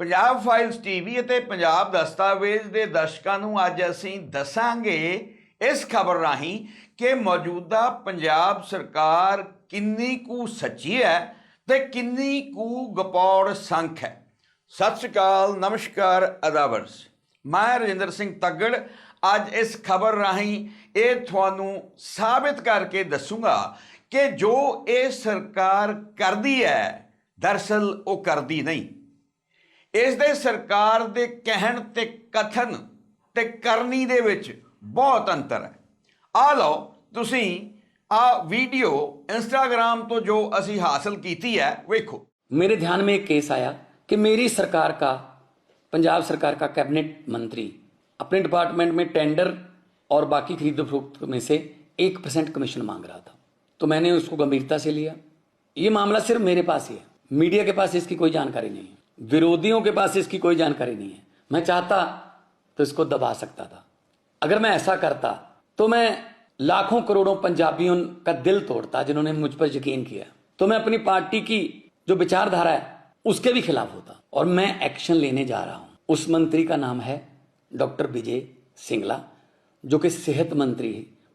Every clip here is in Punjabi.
ਪੰਜਾਬ ਫਾਈਲਸ ਟੀਵੀ ਅਤੇ ਪੰਜਾਬ ਦਸਤਾਵੇਜ਼ ਦੇ ਦਰਸ਼ਕਾਂ ਨੂੰ ਅੱਜ ਅਸੀਂ ਦੱਸਾਂਗੇ ਇਸ ਖਬਰ ਰਾਹੀਂ ਕਿ ਮੌਜੂਦਾ ਪੰਜਾਬ ਸਰਕਾਰ ਕਿੰਨੀ ਕੁ ਸੱਚੀ ਹੈ ਤੇ ਕਿੰਨੀ ਕੁ ਗਪੌੜ ਸੰਖ ਹੈ। ਸਤਿ ਸ਼੍ਰੀ ਅਕਾਲ, ਨਮਸਕਾਰ ਅਦਾਵਰਸ ਮੈਂ ਰਜਿੰਦਰ ਸਿੰਘ ਤੱਗੜ। ਅੱਜ ਇਸ ਖਬਰ ਰਾਹੀਂ ਇਹ ਤੁਹਾਨੂੰ ਸਾਬਿਤ ਕਰਕੇ ਦੱਸੂਗਾ ਕਿ ਜੋ ਇਹ ਸਰਕਾਰ ਕਰਦੀ ਹੈ, ਦਰਸਲ ਉਹ ਕਰਦੀ ਨਹੀਂ। ਇਸ ਦੇ ਸਰਕਾਰ ਦੇ ਕਹਿਣ ਤੇ ਕਥਨ ਤੇ ਕਰਨੀ ਦੇ ਵਿੱਚ ਬਹੁਤ ਅੰਤਰ ਹੈ ਆ ਲਓ ਤੁਸੀਂ ਆ ਵੀਡੀਓ ਇੰਸਟਾਗ੍ਰam ਤੋਂ ਜੋ ਅਸੀਂ ਹਾਸਲ ਕੀਤੀ ਹੈ ਵੇਖੋ मेरे ध्यान में एक केस आया कि मेरी सरकार का पंजाब सरकार का कैबिनेट मंत्री अपने डिपार्टमेंट में टेंडर और बाकी खरीद फरोख्त में से एक परसेंट कमीशन मांग रहा था तो मैंने उसको गंभीरता से लिया ये मामला सिर्फ मेरे पास ही है मीडिया के पास इसकी कोई जानकारी नहीं है विरोधियों के पास इसकी कोई जानकारी नहीं है। मैं चाहता तो इसको दबा सकता था। अगर मैं ऐसा करता तो मैं लाखों करोड़ों पंजाबियों का दिल तोड़ता जिन्होंने मुझ पर यकीन किया। तो मैं अपनी पार्टी की जो विचारधारा है, उसके भी खिलाफ होता। और मैं एक्शन लेने जा रहा हूँ। उस मंत्री का नाम है डॉक्टर विजय सिंगला, जो कि सेहत मंत्री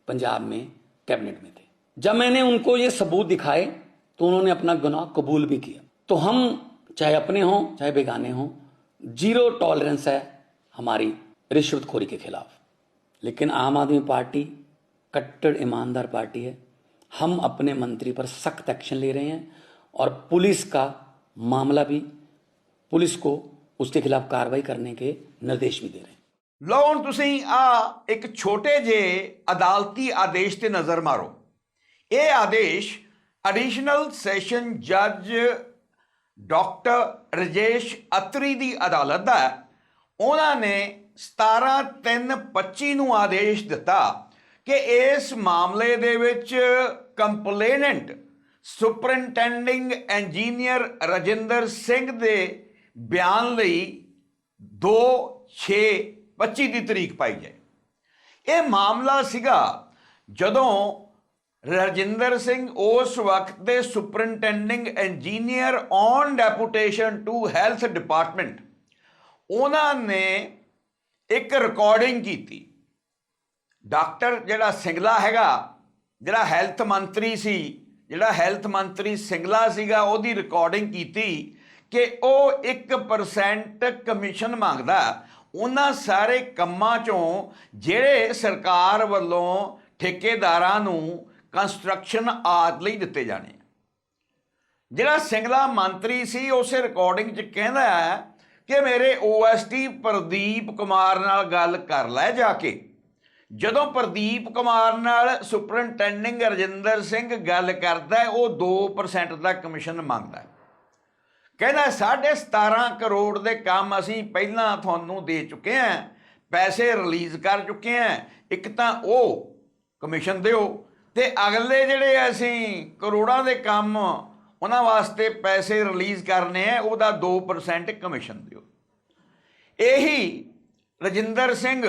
पंजाब में कैबिनेट में थे। जब मैंने उनको ये सबूत दिखाए तो उन्होंने अपना गुनाह कबूल भी किया। तो हम चाहे अपने हों चाहे बेगाने हों जीरो टॉलरेंस है हमारी रिश्वतखोरी के खिलाफ लेकिन आम आदमी पार्टी कट्टर ईमानदार पार्टी है हम अपने मंत्री पर सख्त एक्शन ले रहे हैं और पुलिस का मामला भी पुलिस को उसके खिलाफ कार्रवाई करने के निर्देश भी दे रहे हैं ਲਓ ਹੁਣ ਤੁਸੀਂ ਆ ਇੱਕ ਛੋਟੇ ਜਿਹੇ ਅਦਾਲਤੀ ਆਦੇਸ਼ ਤੇ ਨਜ਼ਰ ਮਾਰੋ ਇਹ ਆਦੇਸ਼ ਐਡੀਸ਼ਨਲ ਸੈਸ਼ਨ ਜੱਜ doctor Rajesh Atri ਦੀ ਅਦਾਲਤ ਦਾ ਹੈ। ਉਹਨਾਂ ਨੇ 17/3/25 ਨੂੰ ਆਦੇਸ਼ ਦਿੱਤਾ ਕਿ ਇਸ ਮਾਮਲੇ ਦੇ ਵਿੱਚ complainant superintending engineer Rajinder Singh ਦੇ ਬਿਆਨ ਲਈ 2 6 25 ਦੀ ਤਰੀਕ ਪਾਈ ਜਾਏ ਇਹ ਮਾਮਲਾ ਸੀਗਾ ਜਦੋਂ ਰਜਿੰਦਰ ਸਿੰਘ ਉਸ ਵਕਤ ਦੇ superintending engineer on deputation to health department. ਉਹਨਾਂ ਨੇ ਇੱਕ ਰਿਕਾਰਡਿੰਗ ਕੀਤੀ। ਡਾਕਟਰ ਜਿਹੜਾ ਸਿੰਗਲਾ ਹੈਗਾ, ਜਿਹੜਾ ਹੈਲਥ ਮੰਤਰੀ ਸੀ, ਜਿਹੜਾ ਹੈਲਥ ਮੰਤਰੀ ਸਿੰਗਲਾ ਸੀਗਾ, ਉਹਦੀ ਰਿਕਾਰਡਿੰਗ ਕੀਤੀ ਕਿ ਉਹ 1% ਕਮਿਸ਼ਨ ਮੰਗਦਾ। ਉਹਨਾਂ ਸਾਰੇ ਕੰਮਾਂ ਚੋਂ ਜਿਹੜੇ ਸਰਕਾਰ ਵੱਲੋਂ ਠੇਕੇਦਾਰਾਂ ਨੂੰ ਕੰਸਟਰਕਸ਼ਨ ਆਦਿ ਲਈ ਦਿੱਤੇ ਜਾਣੇ ਜਿਹੜਾ ਸਿੰਗਲਾ ਮੰਤਰੀ ਸੀ, ਉਸੇ ਰਿਕਾਰਡਿੰਗ 'ਚ ਕਹਿੰਦਾ ਹੈ ਕਿ ਮੇਰੇ ਓਐਸਟੀ ਪ੍ਰਦੀਪ ਕੁਮਾਰ ਨਾਲ ਗੱਲ ਕਰ ਲੈ ਜਾ ਕੇ। ਜਦੋਂ ਪ੍ਰਦੀਪ ਕੁਮਾਰ ਨਾਲ ਸੁਪਰਿੰਟੈਂਡਿੰਗ ਰਜਿੰਦਰ ਸਿੰਘ ਗੱਲ ਕਰਦਾ ਉਹ 2% ਦਾ ਕਮਿਸ਼ਨ ਮੰਗਦਾ ਹੈ। ਕਹਿੰਦਾ 17.5 ਕਰੋੜ ਦੇ ਕੰਮ ਅਸੀਂ ਪਹਿਲਾਂ ਤੁਹਾਨੂੰ ਦੇ ਚੁੱਕੇ ਹਾਂ, ਪੈਸੇ ਰਿਲੀਜ਼ ਕਰ ਚੁੱਕੇ ਹਾਂ। ਇੱਕ ਤਾਂ ਉਹ ਕਮਿਸ਼ਨ ਦਿਓ ਤੇ ਅਗਲੇ ਜਿਹੜੇ ਅਸੀਂ ਕਰੋੜਾਂ ਦੇ ਕੰਮ ਉਹਨਾਂ ਵਾਸਤੇ ਪੈਸੇ ਰਿਲੀਜ਼ ਕਰਨੇ ਆ, ਉਹਦਾ 2% ਕਮਿਸ਼ਨ ਦਿਓ। ਇਹੀ ਰਜਿੰਦਰ ਸਿੰਘ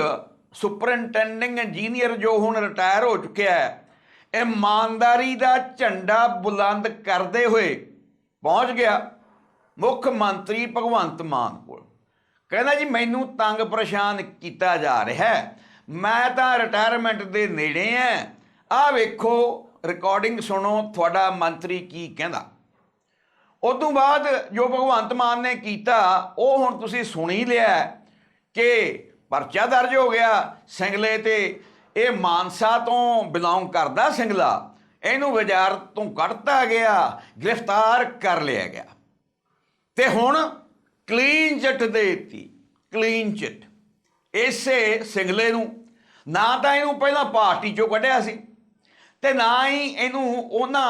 ਸੁਪਰਿੰਟੈਂਡਿੰਗ ਇੰਜੀਨੀਅਰ ਜੋ ਹੁਣ ਰਿਟਾਇਰ ਹੋ ਚੁੱਕਿਆ ਹੈ, ਇਮਾਨਦਾਰੀ ਦਾ ਝੰਡਾ ਬੁਲੰਦ ਕਰਦੇ ਹੋਏ ਪਹੁੰਚ ਗਿਆ ਮੁੱਖ ਮੰਤਰੀ ਭਗਵੰਤ ਮਾਨ ਕੋਲ। ਕਹਿੰਦਾ ਜੀ, ਮੈਨੂੰ ਤੰਗ ਪਰੇਸ਼ਾਨ ਕੀਤਾ ਜਾ ਰਿਹਾ ਹੈ। ਮੈਂ ਤਾਂ ਰਿਟਾਇਰਮੈਂਟ ਦੇ ਨੇੜੇ ਆ ਆਹ ਵੇਖੋ ਰਿਕਾਰਡਿੰਗ ਸੁਣੋ, ਤੁਹਾਡਾ ਮੰਤਰੀ ਕੀ ਕਹਿੰਦਾ। ਉਦੋਂ ਬਾਅਦ ਜੋ ਭਗਵੰਤ ਮਾਨ ਨੇ ਕੀਤਾ, ਉਹ ਹੁਣ ਤੁਸੀਂ ਸੁਣ ਹੀ ਲਿਆ ਕਿ ਪਰਚਾ ਦਰਜ ਹੋ ਗਿਆ ਸਿੰਗਲੇ ਤੇ। ਇਹ ਮਾਨਸਾ ਤੋਂ ਬਿਲੋਂਗ ਕਰਦਾ ਸਿੰਗਲਾ। ਇਹਨੂੰ ਬਾਜ਼ਾਰ ਤੋਂ ਕੱਢਤਾ ਗਿਆ, ਗ੍ਰਿਫਤਾਰ ਕਰ ਲਿਆ ਗਿਆ। ਤੇ ਹੁਣ ਕਲੀਨ ਚਿੱਟ ਦੇ ਦਿੱਤੀ ਕਲੀਨ ਚਿੱਟ ਇਸੇ ਸਿੰਗਲੇ ਨੂੰ। ਨਾ ਤਾਂ ਇਹਨੂੰ ਪਹਿਲਾਂ ਪਾਰਟੀ ਚੋਂ ਕੱਢਿਆ ਸੀ। ਤੇ ਨਾ ਹੀ ਇਹਨੂੰ ਉਹਨਾਂ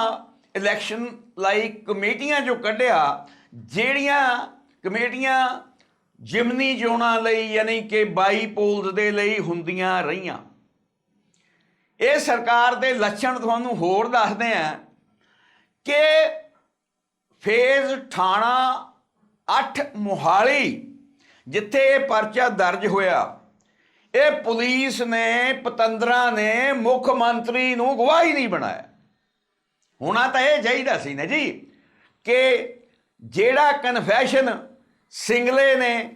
ਇਲੈਕਸ਼ਨ ਲਈ ਕਮੇਟੀਆਂ ਜੋ ਕੱਢਿਆ, ਜਿਹੜੀਆਂ ਕਮੇਟੀਆਂ ਜਿਮਨੀ ਚੋਣਾਂ ਲਈ ਯਾਨੀ ਕਿ ਬਾਈ ਪੋਲਸ ਦੇ ਲਈ ਹੁੰਦੀਆਂ ਰਹੀਆਂ। ਇਹ ਸਰਕਾਰ ਦੇ ਲੱਛਣ ਤੁਹਾਨੂੰ ਹੋਰ ਦੱਸਦੇ ਆ ਕਿ ਫੇਜ਼ ਥਾਣਾ 8 ਮੁਹਾਲੀ, ਜਿੱਥੇ ਇਹ ਪਰਚਾ ਦਰਜ ਹੋਇਆ। ਇਹ ਪੁਲਿਸ ਨੇ, ਪਤੰਦਰਾ ਨੇ ਮੁੱਖ ਮੰਤਰੀ ਨੂੰ ਗਵਾਹੀ ਨਹੀਂ ਬਣਾਇਆ। ਹੋਣਾ ਤਾਂ ਇਹ ਚਾਹੀਦਾ ਸੀ ਨਾ ਜੀ ਕਿ ਜਿਹੜਾ ਕਨਫੈਸ਼ਨ ਸਿੰਗਲੇ ਨੇ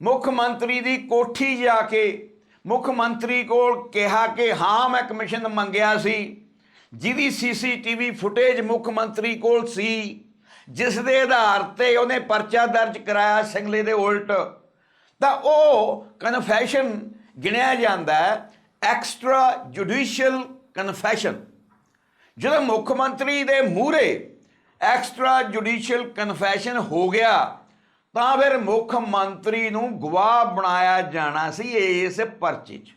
ਮੁੱਖ ਮੰਤਰੀ ਦੀ ਕੋਠੀ ਜਾ ਕੇ, ਮੁੱਖ ਮੰਤਰੀ ਕੋਲ ਕਿਹਾ ਕਿ ਹਾਂ, ਮੈਂ ਕਮਿਸ਼ਨ ਮੰਗਿਆ ਸੀ, ਜਿਹਦੀ ਸੀਸੀਟੀਵੀ ਫੁਟੇਜ ਮੁੱਖ ਮੰਤਰੀ ਕੋਲ ਸੀ, ਜਿਸ ਦੇ ਆਧਾਰ ਤੇ ਉਹਨੇ ਪਰਚਾ ਦਰਜ ਕਰਾਇਆ ਸਿੰਗਲੇ ਦੇ ਉਲਟ, ਤਾਂ ਉਹ ਕਨਫੈਸ਼ਨ ਗਿਣਿਆ ਜਾਂਦਾ ਹੈ ਐਕਸਟਰਾ ਜੁਡੀਸ਼ੀਅਲ ਕਨਫੈਸ਼ਨ ਜਦੋਂ ਮੁੱਖ ਮੰਤਰੀ ਦੇ ਮੂਹਰੇ ਐਕਸਟਰਾ ਜੁਡੀਸ਼ੀਅਲ ਕਨਫੈਸ਼ਨ ਹੋ ਗਿਆ, ਤਾਂ ਫਿਰ ਮੁੱਖ ਮੰਤਰੀ ਨੂੰ ਗਵਾਹ ਬਣਾਇਆ ਜਾਣਾ ਸੀ ਇਸ ਪਰਚੇ 'ਚ।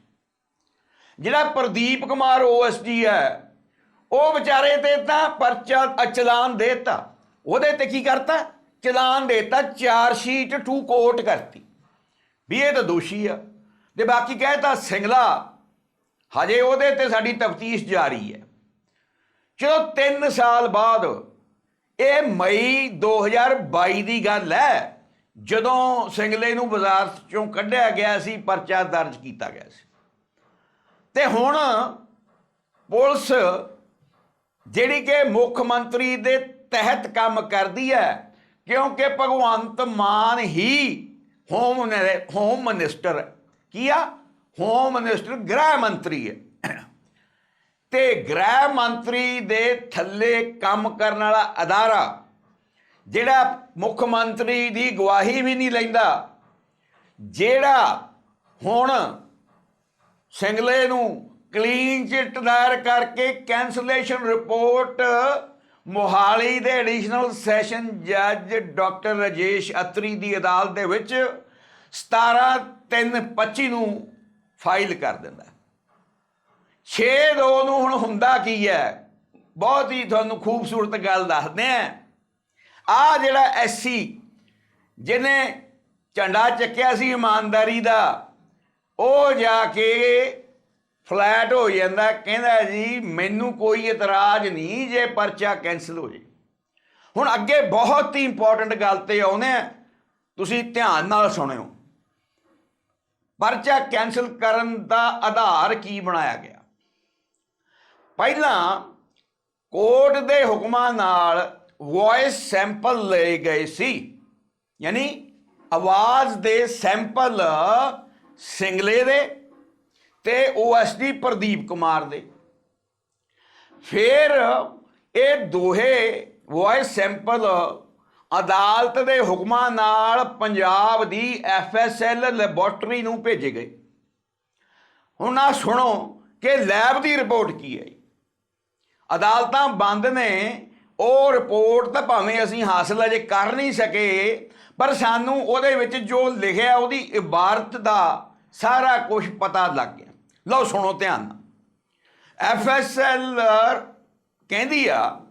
ਜਿਹੜਾ ਪ੍ਰਦੀਪ ਕੁਮਾਰ ਓਐਸਡੀ ਹੈ, ਉਹ ਵਿਚਾਰੇ ਤੇ ਤਾਂ ਪਰਚਾ ਚਲਾਨ ਦੇਤਾ। ਉਹਦੇ ਤੇ ਕੀ ਕਰਤਾ? ਚਲਾਨ ਦੇਤਾ ਚਾਰ ਸ਼ੀਟ ਟੂ ਕੋਰਟ ਕਰਤੀ। ਵੀ ਇਹ ਤਾਂ ਦੋਸ਼ੀ ਆ। ਤੇ ਬਾਕੀ ਕਹਿਤਾ ਸਿੰਗਲਾ, ਹਜੇ ਉਹਦੇ ਤੇ ਸਾਡੀ ਤਫਤੀਸ਼ ਜਾਰੀ ਹੈ ਚਲੋ 3 ਸਾਲ ਬਾਅਦ ਇਹ ਮਈ 2022 ਦੀ ਗੱਲ ਹੈ, ਜਦੋਂ ਸਿੰਗਲੇ ਨੂੰ ਬਾਜ਼ਾਰ ਚੋਂ ਕੱਢਿਆ ਗਿਆ ਸੀ, ਪਰਚਾ ਦਰਜ ਕੀਤਾ ਗਿਆ ਸੀ ਤੇ ਹੁਣ ਪੁਲਿਸ ਜਿਹੜੀ ਕਿ ਮੁੱਖ ਮੰਤਰੀ ਦੇ ਤਹਿਤ ਕੰਮ ਕਰਦੀ ਹੈ, ਕਿਉਂਕਿ ਭਗਵੰਤ ਮਾਨ ਹੀ ਹੋਮ ਹੋਮ ਮਿਨਿਸਟਰ ਹੈ। ਕੀ ਆ ਹੋਮ ਮਿਨਿਸਟਰ ਗ੍ਰਹਿ ਮੰਤਰੀ ਹੈ ਤੇ ਗ੍ਰਹਿ ਮੰਤਰੀ ਦੇ ਥੱਲੇ ਕੰਮ ਕਰਨ ਵਾਲਾ ਅਦਾਰਾ ਜਿਹੜਾ ਮੁੱਖ ਮੰਤਰੀ ਦੀ ਗਵਾਹੀ ਵੀ ਨਹੀਂ ਲੈਂਦਾ ਜਿਹੜਾ ਹੁਣ ਸਿੰਗਲੇ ਨੂੰ ਕਲੀਨ ਚਿੱਟ ਦਾਇਰ ਕਰਕੇ ਕੈਂਸਲੇਸ਼ਨ ਰਿਪੋਰਟ ਮੋਹਾਲੀ ਦੇ ਐਡੀਸ਼ਨਲ ਸੈਸ਼ਨ ਜੱਜ ਡਾਕਟਰ ਰਾਜੇਸ਼ ਅਤਰੀ ਦੀ ਅਦਾਲਤ ਦੇ ਵਿੱਚ 17/3/25 ਨੂੰ ਫਾਈਲ ਕਰ ਦਿੰਦਾ 6-2 ਨੂੰ ਹੁਣ ਹੁੰਦਾ ਕੀ ਹੈ? ਬਹੁਤ ਹੀ ਤੁਹਾਨੂੰ ਖੂਬਸੂਰਤ ਗੱਲ ਦੱਸਦੇ ਆ ਆ ਜਿਹੜਾ ਐਸਸੀ ਜਿਹਨੇ ਝੰਡਾ ਚੱਕਿਆ ਸੀ ਇਮਾਨਦਾਰੀ ਦਾ, ਉਹ ਜਾ ਕੇ ਫਲੈਟ ਹੋ ਜਾਂਦਾ। ਕਹਿੰਦਾ ਜੀ, ਮੈਨੂੰ ਕੋਈ ਇਤਰਾਜ਼ ਨਹੀਂ ਜੇ ਪਰਚਾ ਕੈਨਸਲ ਹੋ ਜੇ। ਹੁਣ ਅੱਗੇ ਬਹੁਤ ਹੀ ਇੰਪੋਰਟੈਂਟ ਗੱਲ ਤੇ ਆਉਨੇ ਆ ਤੁਸੀਂ ਧਿਆਨ ਨਾਲ ਸੁਣਿਓ। ਪਰਚਾ ਕੈਨਸਲ ਕਰਨ ਦਾ ਆਧਾਰ ਕੀ ਬਣਾਇਆ ਗਿਆ? ਪਹਿਲਾਂ ਕੋਰਟ ਦੇ ਹੁਕਮਾਂ ਨਾਲ ਵੌਇਸ ਸੈਂਪਲ ਲਏ ਗਏ ਸੀ। ਯਾਨੀ ਆਵਾਜ਼ ਦੇ ਸੈਂਪਲ ਸਿੰਗਲੇ ਦੇ ਤੇ ਓਐਸਡੀ ਪ੍ਰਦੀਪ ਕੁਮਾਰ ਦੇ। ਫਿਰ ਇਹ ਦੋਹੇ ਵੌਇਸ ਸੈਂਪਲ ਅਦਾਲਤ ਦੇ ਹੁਕਮਾਂ ਨਾਲ ਪੰਜਾਬ ਦੀ ਐਫਐਸਐਲ ਲੈਬੋਰਟਰੀ ਨੂੰ ਭੇਜੇ ਗਏ। ਹੁਣ ਆ ਸੁਣੋ ਕਿ ਲੈਬ ਦੀ ਰਿਪੋਰਟ ਕੀ ਹੈ। ਅਦਾਲਤਾਂ ਬੰਦ ਨੇ, ਉਹ ਰਿਪੋਰਟ ਤਾਂ ਭਾਵੇਂ ਅਸੀਂ ਹਾਸਲ ਅਜੇ ਕਰ ਨਹੀਂ ਸਕੇ, ਪਰ ਸਾਨੂੰ ਉਹਦੇ ਵਿੱਚ ਜੋ ਲਿਖਿਆ, ਉਹਦੀ ਇਬਾਰਤ ਦਾ ਸਾਰਾ ਕੁਝ ਪਤਾ ਲੱਗ ਗਿਆ। ਲਓ ਸੁਣੋ ਧਿਆਨ ਨਾਲ। ਐਫਐਸਐਲ ਕਹਿੰਦੀ ਆ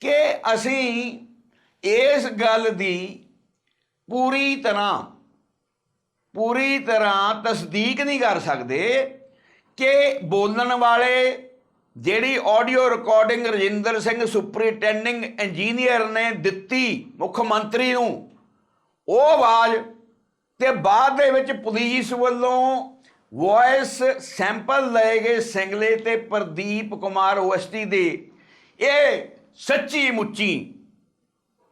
ਕਿ ਅਸੀਂ ਇਸ ਗੱਲ ਦੀ ਪੂਰੀ ਤਰ੍ਹਾਂ ਪੂਰੀ ਤਰ੍ਹਾਂ ਤਸਦੀਕ ਨਹੀਂ ਕਰ ਸਕਦੇ ਕਿ ਬੋਲਣ ਵਾਲੇ ਜਿਹੜੀ audio recording Rajinder Singh superintending engineer ਨੇ ਦਿੱਤੀ ਮੁੱਖ ਮੰਤਰੀ ਨੂੰ, ਉਹ ਆਵਾਜ਼ ਤੇ ਬਾਅਦ ਦੇ ਵਿੱਚ ਪੁਲਿਸ ਵੱਲੋਂ ਵੌਇਸ ਸੈਂਪਲ ਲਏ ਗਏ ਸਿੰਗਲੇ ਤੇ ਪ੍ਰਦੀਪ ਕੁਮਾਰ ਓਐਸਟੀ ਦੇ, ਇਹ ਸੱਚੀ ਮੁੱਚੀ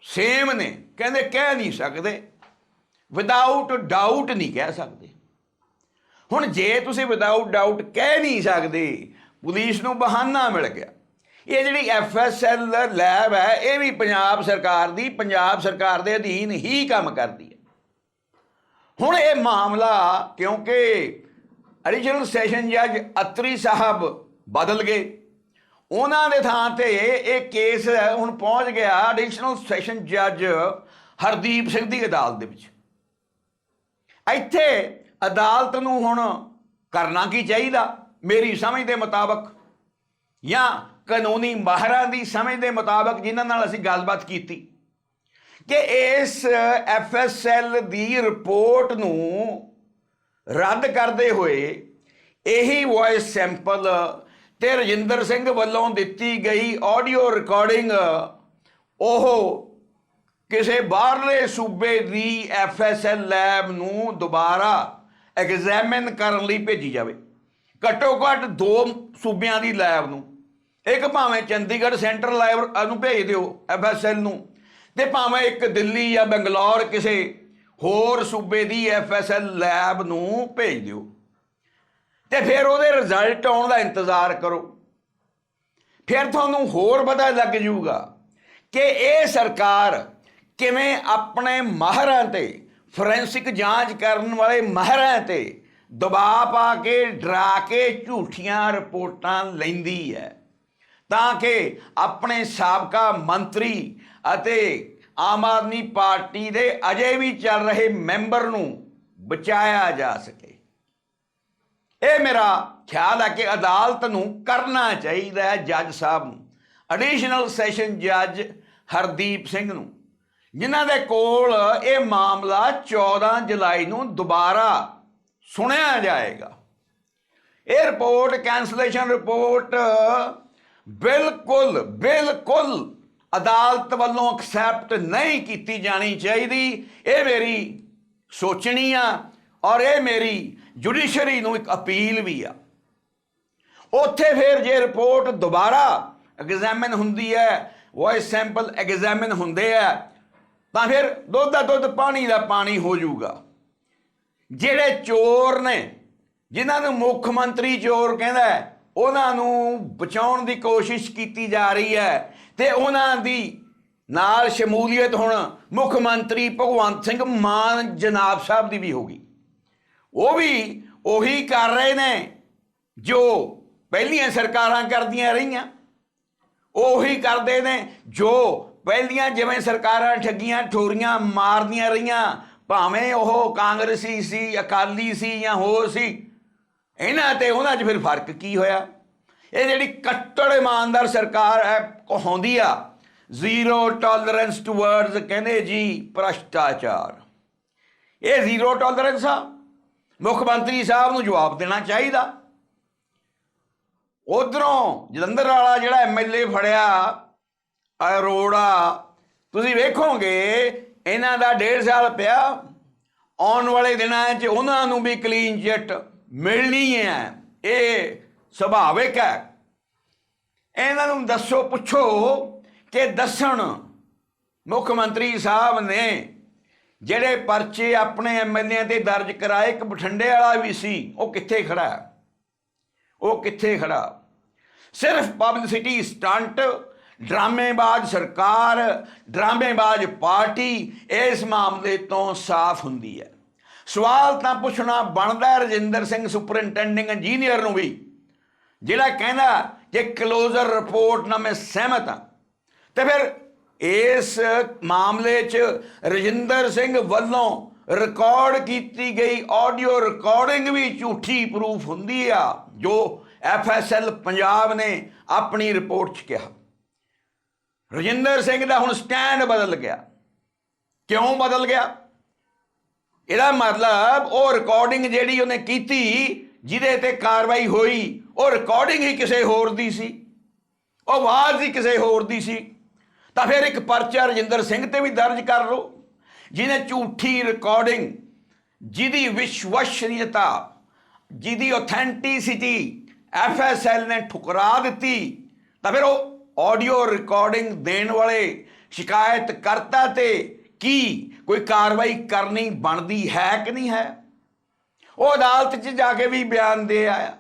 ਸੇਮ ਨੇ, ਕਹਿੰਦੇ ਕਹਿ ਨਹੀਂ ਸਕਦੇ। ਵਿਦਆਊਟ ਡਾਊਟ ਨਹੀਂ ਕਹਿ ਸਕਦੇ। ਹੁਣ ਜੇ ਤੁਸੀਂ ਵਿਦਆਊਟ ਡਾਊਟ ਕਹਿ ਨਹੀਂ ਸਕਦੇ, ਪੁਲਿਸ ਨੂੰ ਬਹਾਨਾ ਮਿਲ ਗਿਆ। ਇਹ ਜਿਹੜੀ ਐਫਐਸਐਲ ਲੈਬ ਹੈ, ਇਹ ਵੀ ਪੰਜਾਬ ਸਰਕਾਰ ਦੀ, ਪੰਜਾਬ ਸਰਕਾਰ ਦੇ ਅਧੀਨ ਹੀ ਕੰਮ ਕਰਦੀ ਹੈ। ਹੁਣ ਇਹ ਮਾਮਲਾ, ਕਿਉਂਕਿ ਐਡੀਸ਼ਨਲ ਸੈਸ਼ਨ ਜੱਜ ਅਤਰੀ ਸਾਹਿਬ ਬਦਲ ਗਏ। ਉਹਨਾਂ ਦੇ ਥਾਂ ਤੇ ਇਹ ਕੇਸ ਹੁਣ ਪਹੁੰਚ ਗਿਆ ਐਡੀਸ਼ਨਲ ਸੈਸ਼ਨ ਜੱਜ ਹਰਦੀਪ ਸਿੰਘ ਦੀ ਅਦਾਲਤ ਦੇ ਵਿੱਚ। ਇੱਥੇ ਅਦਾਲਤ ਨੂੰ ਹੁਣ ਕਰਨਾ ਕੀ ਚਾਹੀਦਾ? ਮੇਰੀ ਸਮਝ ਦੇ ਮੁਤਾਬਕ ਜਾਂ ਕਾਨੂੰਨੀ ਮਾਹਰਾਂ ਦੀ ਸਮਝ ਦੇ ਮੁਤਾਬਕ ਜਿਨ੍ਹਾਂ ਨਾਲ ਅਸੀਂ ਗੱਲਬਾਤ ਕੀਤੀ ਕਿ ਇਸ ਐਫਐਸਐਲ ਦੀ ਰਿਪੋਰਟ ਨੂੰ ਰੱਦ ਕਰਦੇ ਹੋਏ ਇਹੀ ਵੌਇਸ ਸੈਂਪਲ ਤੇ ਰਜਿੰਦਰ ਸਿੰਘ ਵੱਲੋਂ ਦਿੱਤੀ ਗਈ ਆਡੀਓ ਰਿਕਾਰਡਿੰਗ ਉਹ ਕਿਸੇ ਬਾਹਰਲੇ ਸੂਬੇ ਦੀ ਐਫਐਸਐਲ ਲੈਬ ਨੂੰ ਦੁਬਾਰਾ ਐਗਜ਼ਾਮਿਨ ਕਰਨ ਲਈ ਭੇਜੀ ਜਾਵੇ। ਘੱਟੋ ਘੱਟ ਦੋ ਸੂਬਿਆਂ ਦੀ ਲੈਬ ਨੂੰ। ਇੱਕ ਭਾਵੇਂ ਚੰਡੀਗੜ੍ਹ ਸੈਂਟਰਲ ਲੈਬ ਨੂੰ ਭੇਜ ਦਿਓ ਐਫਐਸਐਲ ਨੂੰ, ਤੇ ਭਾਵੇਂ ਇੱਕ ਦਿੱਲੀ ਜਾਂ ਬੰਗਲੌਰ ਕਿਸੇ ਹੋਰ ਸੂਬੇ ਦੀ ਐਫਐਸਐਲ ਲੈਬ ਨੂੰ ਭੇਜ ਦਿਓ। ਤੇ ਫਿਰ ਉਹਦੇ ਰਿਜ਼ਲਟ ਆਉਣ ਦਾ ਇੰਤਜ਼ਾਰ ਕਰੋ। ਫਿਰ ਤੁਹਾਨੂੰ ਹੋਰ ਪਤਾ ਲੱਗ ਜਾਊਗਾ ਕਿ ਇਹ ਸਰਕਾਰ ਕਿਵੇਂ ਆਪਣੇ ਮਾਹਰਾਂ ਤੇ ਫੋਰੈਂਸਿਕ ਜਾਂਚ ਕਰਨ ਵਾਲੇ ਮਾਹਰਾਂ ਤੇ ਦਬਾਅ ਪਾ ਕੇ, ਡਰਾ ਕੇ ਝੂਠੀਆਂ ਰਿਪੋਰਟਾਂ ਲੈਂਦੀ ਹੈ। ਤਾਂ ਕਿ ਆਪਣੇ ਸਾਬਕਾ ਮੰਤਰੀ ਅਤੇ ਆਮ ਆਦਮੀ ਪਾਰਟੀ ਦੇ ਅਜੇ ਵੀ ਚੱਲ ਰਹੇ ਮੈਂਬਰ ਨੂੰ ਬਚਾਇਆ ਜਾ ਸਕੇ। ਇਹ ਮੇਰਾ ਖਿਆਲ ਹੈ ਕਿ ਅਦਾਲਤ ਨੂੰ ਕਰਨਾ ਚਾਹੀਦਾ ਹੈ ਜੱਜ ਸਾਹਿਬ ਨੂੰ। ਐਡੀਸ਼ਨਲ ਸੈਸ਼ਨ ਜੱਜ ਹਰਦੀਪ ਸਿੰਘ ਨੂੰ। ਜਿਨ੍ਹਾਂ ਦੇ ਕੋਲ ਇਹ ਮਾਮਲਾ 14 ਜੁਲਾਈ ਨੂੰ ਦੁਬਾਰਾ ਸੁਣਿਆ ਜਾਏਗਾ। ਇਹ ਰਿਪੋਰਟ ਕੈਂਸਲੇਸ਼ਨ ਰਿਪੋਰਟ ਬਿਲਕੁਲ ਬਿਲਕੁਲ ਅਦਾਲਤ ਵੱਲੋਂ ਐਕਸੈਪਟ ਨਹੀਂ ਕੀਤੀ ਜਾਣੀ ਚਾਹੀਦੀ। ਇਹ ਮੇਰੀ ਸੋਚਣੀ ਆ ਔਰ ਇਹ ਮੇਰੀ ਜੁਡੀਸ਼ਰੀ ਨੂੰ ਇੱਕ ਅਪੀਲ ਵੀ ਆ। ਉੱਥੇ ਫਿਰ ਜੇ ਰਿਪੋਰਟ ਦੁਬਾਰਾ ਐਗਜ਼ਾਮਿਨ ਹੁੰਦੀ ਹੈ ਵੌਇਸ ਸੈਂਪਲ ਐਗਜ਼ਾਮਿਨ ਹੁੰਦੇ ਆ, ਤਾਂ ਫਿਰ ਦੁੱਧ ਦਾ ਦੁੱਧ, ਪਾਣੀ ਦਾ ਪਾਣੀ ਹੋ ਜਾਊਗਾ। ਜਿਹੜੇ ਚੋਰ ਨੇ, ਜਿਨ੍ਹਾਂ ਨੂੰ ਮੁੱਖ ਮੰਤਰੀ ਚੋਰ ਕਹਿੰਦਾ ਉਹਨਾਂ ਨੂੰ ਬਚਾਉਣ ਦੀ ਕੋਸ਼ਿਸ਼ ਕੀਤੀ ਜਾ ਰਹੀ ਹੈ ਤੇ ਉਹਨਾਂ ਦੀ ਨਾਲ ਸ਼ਮੂਲੀਅਤ ਹੁਣ ਮੁੱਖ ਮੰਤਰੀ ਭਗਵੰਤ ਸਿੰਘ ਮਾਨ ਜਨਾਬ ਸਾਹਿਬ ਦੀ ਵੀ ਹੋਗੀ ਉਹ ਵੀ ਉਹੀ ਕਰ ਰਹੇ ਨੇ ਜੋ ਪਹਿਲੀਆਂ ਸਰਕਾਰਾਂ ਕਰਦੀਆਂ ਰਹੀਆਂ। ਉਹੀ ਕਰਦੇ ਨੇ ਜੋ ਪਹਿਲੀਆਂ ਜਿਵੇਂ ਸਰਕਾਰਾਂ ਠੱਗੀਆਂ, ਠੋਰੀਆਂ ਮਾਰਦੀਆਂ ਰਹੀਆਂ, ਭਾਵੇਂ ਉਹ ਕਾਂਗਰਸੀ ਸੀ, ਅਕਾਲੀ ਸੀ ਜਾਂ ਹੋਰ ਸੀ, ਇਹਨਾਂ ਤੇ ਉਹਨਾਂ 'ਚ ਫਿਰ ਫ਼ਰਕ ਕੀ ਹੋਇਆ? ਇਹ ਜਿਹੜੀ ਕੱਟੜ ਇਮਾਨਦਾਰ ਸਰਕਾਰ ਹੈ ਕਹਾਉਂਦੀ ਆ। ਜ਼ੀਰੋ ਟੋਲਰੈਂਸ ਟੁਵਰਡਸ ਕਹਿੰਦੇ ਜੀ ਭ੍ਰਸ਼ਟਾਚਾਰ। ਇਹ ਜ਼ੀਰੋ ਟੋਲਰੈਂਸ ਆ। ਮੁੱਖ ਮੰਤਰੀ ਸਾਹਿਬ ਨੂੰ ਜਵਾਬ ਦੇਣਾ ਚਾਹੀਦਾ। ਉਧਰੋਂ ਜਲੰਧਰ ਵਾਲਾ ਜਿਹੜਾ ਐਮਐਲਏ ਫੜਿਆ, ਅਰੋੜਾ, ਤੁਸੀਂ ਵੇਖੋਗੇ, ਇਹਨਾਂ ਦਾ ਡੇਢ ਸਾਲ ਪਿਆ। ਆਉਣ ਵਾਲੇ ਦਿਨਾਂ 'ਚ ਉਹਨਾਂ ਨੂੰ ਵੀ ਕਲੀਨ ਚਿੱਟ ਮਿਲਣੀ ਹੈ। ਇਹ ਸੁਭਾਵਿਕ ਹੈ। ਇਹਨਾਂ ਨੂੰ ਦੱਸੋ, ਪੁੱਛੋ ਕਿ ਦੱਸਣ ਮੁੱਖ ਮੰਤਰੀ ਸਾਹਿਬ ਨੇ ਜਿਹੜੇ ਪਰਚੇ ਆਪਣੇ ਐਮਐਲਏ ਤੇ ਦਰਜ ਕਰਾਏ, ਇੱਕ ਬਠਿੰਡੇ ਵਾਲਾ ਵੀ ਸੀ, ਉਹ ਕਿੱਥੇ ਖੜਾ? ਉਹ ਕਿੱਥੇ ਖੜਾ? ਸਿਰਫ ਪਬਲਿਸਿਟੀ ਸਟੰਟ, ਡਰਾਮੇਬਾਜ਼ ਸਰਕਾਰ, ਡਰਾਮੇਬਾਜ਼ ਪਾਰਟੀ, ਇਸ ਮਾਮਲੇ ਤੋਂ ਸਾਫ਼ ਹੁੰਦੀ ਹੈ। ਸਵਾਲ ਤਾਂ ਪੁੱਛਣਾ ਬਣਦਾ ਰਜਿੰਦਰ ਸਿੰਘ ਸੁਪਰਿੰਟੈਂਡਿੰਗ ਇੰਜੀਨੀਅਰ ਨੂੰ ਵੀ। ਜਿਹੜਾ ਕਹਿੰਦਾ ਕਿ ਕਲੋਜ਼ਰ ਰਿਪੋਰਟ ਨਾਲ ਮੈਂ ਸਹਿਮਤ ਹਾਂ, ਤੇ ਫਿਰ ਇਸ ਮਾਮਲੇ 'ਚ ਰਜਿੰਦਰ ਸਿੰਘ ਵੱਲੋਂ ਰਿਕਾਰਡ ਕੀਤੀ ਗਈ ਆਡੀਓ ਰਿਕਾਰਡਿੰਗ ਵੀ ਝੂਠੀ ਪ੍ਰੂਫ ਹੁੰਦੀ ਆ, ਜੋ ਐਫਐਸਐਲ ਪੰਜਾਬ ਨੇ ਆਪਣੀ ਰਿਪੋਰਟ 'ਚ ਕਿਹਾ। ਰਜਿੰਦਰ ਸਿੰਘ ਦਾ ਹੁਣ ਸਟੈਂਡ ਬਦਲ ਗਿਆ। ਕਿਉਂ ਬਦਲ ਗਿਆ? ਇਹਦਾ ਮਤਲਬ ਉਹ ਰਿਕਾਰਡਿੰਗ ਜਿਹੜੀ ਉਹਨੇ ਕੀਤੀ, ਜਿਹਦੇ ਤੇ ਕਾਰਵਾਈ ਹੋਈ, ਉਹ ਰਿਕਾਰਡਿੰਗ ਹੀ ਕਿਸੇ ਹੋਰ ਦੀ ਸੀ। ਉਹ ਆਵਾਜ਼ ਹੀ ਕਿਸੇ ਹੋਰ ਦੀ ਸੀ। ਤਾਂ ਫਿਰ ਇੱਕ ਪਰਚਾ ਰਜਿੰਦਰ ਸਿੰਘ ਤੇ ਵੀ ਦਰਜ ਕਰ ਲਓ, ਜਿਹਨੇ ਝੂਠੀ ਰਿਕਾਰਡਿੰਗ ਜਿਹਦੀ ਵਿਸ਼ਵਸਨੀयता ਜਿਹਦੀ ਆਥੈਂਟਿਸਿਟੀ ਐਫਐਸਐਲ ਨੇ ਠੁਕਰਾ ਦਿੱਤੀ, ਤਾਂ ਫਿਰ ਉਹ ਆਡੀਓ ਰਿਕਾਰਡਿੰਗ ਦੇਣ ਵਾਲੇ ਸ਼ਿਕਾਇਤ ਕਰਤਾ ਤੇ ਕੀ ਕੋਈ ਕਾਰਵਾਈ ਕਰਨੀ ਬਣਦੀ ਹੈ ਕਿ ਨਹੀਂ ਹੈ? ਉਹ ਅਦਾਲਤ 'ਚ ਜਾ ਕੇ ਵੀ ਬਿਆਨ ਦੇ ਆਇਆ।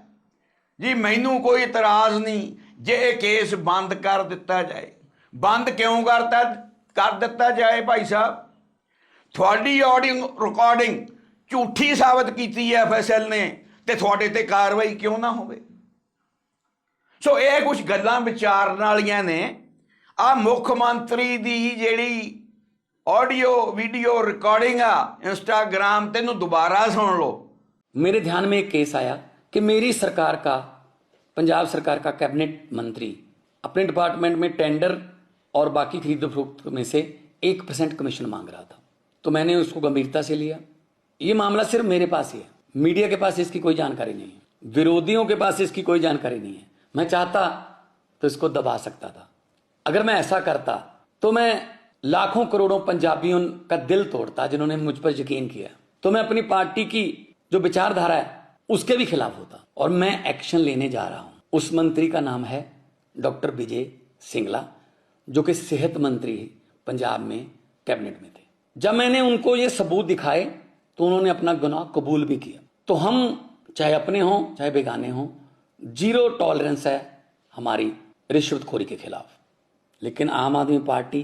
ਜੀ, ਮੈਨੂੰ ਕੋਈ ਇਤਰਾਜ਼ ਨਹੀਂ ਜੇ ਇਹ ਕੇਸ ਬੰਦ ਕਰ ਦਿੱਤਾ ਜਾਏ। ਬੰਦ ਕਿਉਂ ਕਰਤਾ ਕਰ ਦਿੱਤਾ ਜਾਏ ਭਾਈ ਸਾਹਿਬ ਤੁਹਾਡੀ ਆਡੀਓ ਰਿਕਾਰਡਿੰਗ ਝੂਠੀ ਸਾਬਤ ਕੀਤੀ ਹੈ ਐਫਐਸਐਲ ਨੇ ਤੇ ਤੁਹਾਡੇ ਤੇ ਕਾਰਵਾਈ ਕਿਉਂ ਨਾ ਹੋਵੇ ਸੋ ਇਹ ਕੁਝ ਗੱਲਾਂ ਵਿਚਾਰਨ ਵਾਲੀਆਂ ਨੇ ਆ ਮੁੱਖ ਮੰਤਰੀ ਦੀ ਜਿਹੜੀ ਆਡੀਓ ਵੀਡੀਓ ਰਿਕਾਰਡਿੰਗ ਆ ਇੰਸਟਾਗ੍ਰਾਮ ਤੇ ਨੂੰ ਦੁਬਾਰਾ ਸੁਣ ਲਓ मेरे ध्यान में एक केस आया कि मेरी सरकार का पंजाब सरकार का कैबिनेट मंत्री अपने डिपार्टमेंट में टेंडर और बाकी खरीद फरोख्त में से एक परसेंट कमीशन मांग रहा था। तो मैंने उसको गंभीरता से लिया। ये मामला सिर्फ़ मेरे पास ही है। मीडिया के पास इसकी कोई जानकारी नहीं है। विरोधियों के पास इसकी कोई जानकारी नहीं है। मैं चाहता तो इसको दबा सकता था। अगर मैं ऐसा करता तो मैं लाखों करोड़ों पंजाबियों का दिल तोड़ता जिन्होंने मुझ पर यकीन किया। तो मैं अपनी पार्टी की जो विचारधारा है, उसके भी खिलाफ होता। और मैं एक्शन लेने जा रहा हूँ। उस मंत्री का नाम है डॉक्टर विजय सिंगला। जो कि सेहत मंत्री पंजाब में कैबिनेट में थे। जब मैंने उनको ये सबूत दिखाए तो उन्होंने अपना गुनाह कबूल भी किया। तो हम चाहे अपने हों, चाहे बेगाने हों, ज़ीरो टॉलरेंस है हमारी रिश्वतखोरी के खिलाफ। लेकिन आम आदमी पार्टी,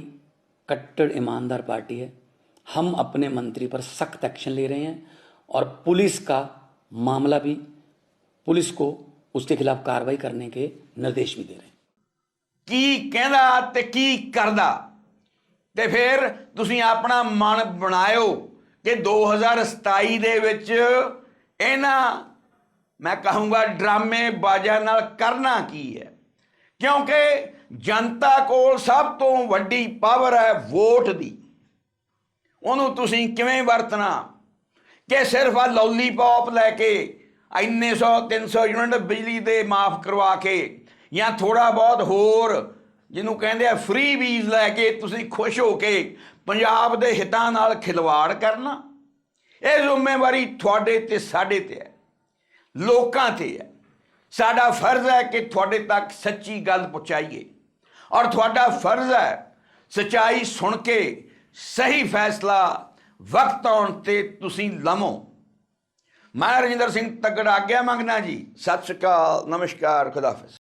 कट्टर ईमानदार पार्टी है। हम अपने मंत्री पर सख्त एक्शन ले रहे हैं और पुलिस का मामला भी, पुलिस को उसके खिलाफ कार्रवाई करने के निर्देश भी दे रहे हैं। ਕੀ ਕਹਿੰਦਾ ਤੇ ਕੀ ਕਰਦਾ? ਤੇ ਫਿਰ ਤੁਸੀਂ ਆਪਣਾ ਮਨ ਬਣਾਇਓ ਕਿ 2027 ਦੇ ਵਿੱਚ ਇਹਨਾਂ, ਮੈਂ ਕਹੂੰਗਾ, ਡਰਾਮੇ ਬਾਜ਼ਾਂ ਨਾਲ ਕਰਨਾ ਕੀ ਹੈ? ਕਿਉਂਕਿ ਜਨਤਾ ਕੋਲ ਸਭ ਤੋਂ ਵੱਡੀ ਪਾਵਰ ਹੈ ਵੋਟ ਦੀ। ਉਹਨੂੰ ਤੁਸੀਂ ਕਿਵੇਂ ਵਰਤਣਾ? ਕਿ ਸਿਰਫ ਆ ਲੋਲੀਪੌਪ ਲੈ ਕੇ ਇੰਨੇ 100 300 ਯੂਨਿਟ ਬਿਜਲੀ ਦੇ ਮਾਫ ਕਰਵਾ ਕੇ ਜਾਂ ਥੋੜਾ ਬਹੁਤ ਹੋਰ, ਜਿਹਨੂੰ ਕਹਿੰਦੇ ਆ ਫ੍ਰੀ ਬੀਜ ਲੈ ਕੇ ਤੁਸੀਂ ਖੁਸ਼ ਹੋ ਕੇ ਪੰਜਾਬ ਦੇ ਹਿੱਤਾਂ ਨਾਲ ਖਿਲਵਾੜ ਕਰਨਾ, ਇਹ ਜ਼ਿੰਮੇਵਾਰੀ ਤੁਹਾਡੇ ਤੇ ਸਾਡੇ ਤੇ ਹੈ, ਲੋਕਾਂ ਤੇ ਹੈ। ਸਾਡਾ ਫਰਜ਼ ਹੈ ਕਿ ਤੁਹਾਡੇ ਤੱਕ ਸੱਚੀ ਗੱਲ ਪਹੁੰਚਾਈਏ ਔਰ ਤੁਹਾਡਾ ਫਰਜ਼ ਹੈ ਸਚਾਈ ਸੁਣ ਕੇ ਸਹੀ ਫੈਸਲਾ ਵਕਤ ਆਉਣ ਤੇ ਤੁਸੀਂ ਲਵੋ। ਮੈਂ ਰਜਿੰਦਰ ਸਿੰਘ ਤੱਗੜ, ਆਗਿਆ ਮੰਗਣਾ ਜੀ। ਸਤਿ ਸ਼੍ਰੀ ਅਕਾਲ, ਨਮਸਕਾਰ ਖੁਦਾਫਿਜ਼